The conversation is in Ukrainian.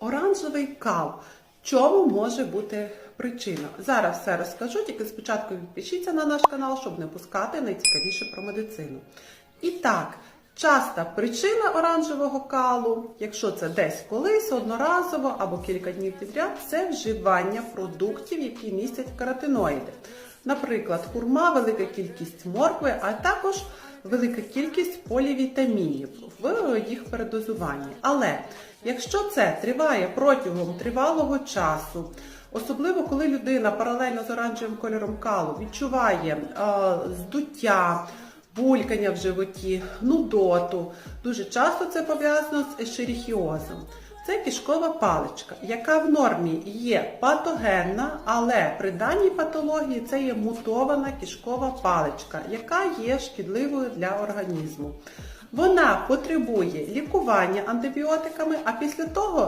Оранжевий кал. Чому може бути причина? Зараз все розкажу, тільки спочатку підпишіться на наш канал, щоб не пускати найцікавіше про медицину. І так, часта причина оранжевого калу, якщо це десь колись, одноразово або кілька днів підряд, це вживання продуктів, які містять каротиноїди. Наприклад, хурма, велика кількість моркви, а також велика кількість полівітамінів в їх передозуванні. Але якщо це триває протягом тривалого часу, особливо коли людина паралельно з оранжевим кольором калу відчуває е, здуття, булькання в животі, нудоту, дуже часто це пов'язано з ешеріхіозом. Це кишкова паличка, яка в нормі є патогенна, але при даній патології це є мутована кишкова паличка, яка є шкідливою для організму. Вона потребує лікування антибіотиками, а після того